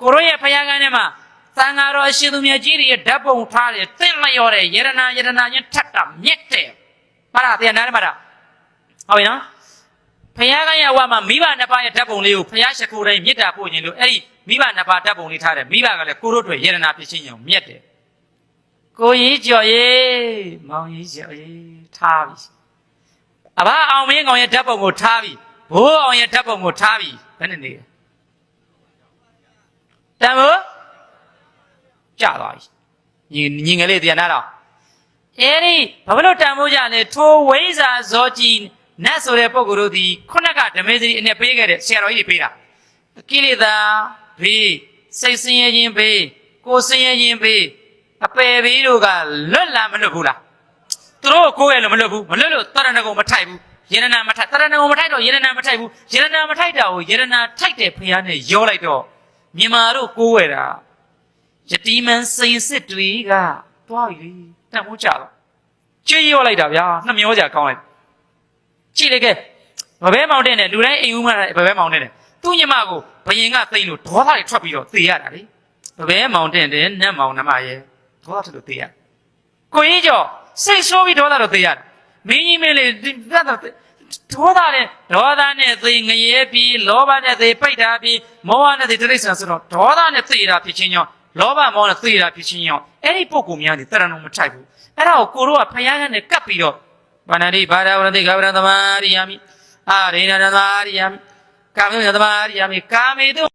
ကိုရိုရဲ့ဖယားကန်းထဲမှာသံဃာတော်အရှင်သူမြတ်ကြီးတွေရဲ့ဓာတ်ပုံထားတယ်တင့်လျော်တယ်ယရနာယရနာချင်းထပ်တာမြက်တယ်ပါလားတရားနာတယ်မလားဟုတ်ပြီနော်ဖယားကန်းရဲ့ဝါမှာမိဘနှစ်ပါးရဲ့ဓာတ်ပုံလေးကိုဖယားရှိခိုးတိုင်းမြစ်တာပို့ခြင်းလို့အဲ့ဒီမိဘနှစ်ပါးဓာတ်ပုံလေးထားတယ်မိဘကလည်းကိုရိုတွေယရနာဖြစ်ခြင်းကြောင့်မြက်တယ်ကိုကြီးကြော်ရေးမောင်ကြီးကြော်ရေးထားပြီအဘအောင်မင်းကောင်ရဲ့ဓာတ်ပုံကိုထားပြီဘိုးအောင်ရဲ့ဓာတ်ပုံကိုထားပြီဘယ်နဲ့နေလဲ တန်မို့ကြသွားပြီညီညီငယ်လေးတရားနာတော့အဲ့ဒီဘာလို့တန်မို့ကြလဲထိုဝိဇာဇောကြီးနတ်ဆိုတဲ့ပုဂ္ဂိုလ်တို့ဒီခုနကဓမေစရီအနဲ့ပေးခဲ့တဲ့ဆရာတော်ကြီးတွေပေးတာကိလေသာဘေးစိတ်ဆင်းရဲခြင်းဘေးကိုယ်ဆင်းရဲခြင်းဘေးအပယ်ဘေးတို့ကလွတ်လာမလွတ်ဘူးလားသူတို့ကိုယ်ရဲ့လို့မလွတ်ဘူးမလွတ်လို့တရဏဂုံမထိုက်ဘူးယေရနာမထိုက်တရဏဂုံမထိုက်တော့ယေရနာမထိုက်ဘူးယေရနာမထိုက်တာကိုယေရနာထိုက်တဲ့ဖရားနဲ့ရောလိုက်တော့ မြန်မာတို့ကိုးဝယ်တာယတိမန်စိန်စစ်တွေကတွားပြီတန်မိုးကြတော့ချွေးရောလိုက်တာဗျာနှမျောကြကောင်းလိုက်ကြည့်လိုက်ကဲဘဘဲမောင်တဲ့နဲ့လူတိုင်းအိမ်ဦးမဘဘဲမောင်တဲ့နဲ့သူ့ညမကိုဘယင်ကသိမ့်လို့ဒေါသတွေထွက်ပြီးတော့သေရတာလေဘဘဲမောင်တဲ့တဲ့နတ်မောင်နှမရဲ့ဒေါသထွက်လို့သေရကိုကြီးကျော်စိတ်ဆိုးပြီးဒေါသတော့သေရတယ်မင်းကြီးမင်းလေးဒီဒေါသ ဒေါသနဲ့ဒေါသနဲ့သေငရဲပြီးလောဘနဲ့သေပိတ်တာပြီးမောဟနဲ့သေတိရစ္ဆာန်ဆိုတော့ဒေါသနဲ့သေတာဖြစ်ချင်းကြောင့်လောဘမောဟနဲ့သေတာဖြစ်ချင်းကြောင့်အဲ့ဒီပုံကူများနေတရဏုံမထိုက်ဘူးအဲ့ဒါကိုကိုတို့ကဖယားကနဲ့ကပ်ပြီးတော့ဘာနာတိဘာဒဝရတိဂဗရသမာရိယာမိအာရိဏသမာရိယာမိကာမေသမာရိယာမိကာမေတု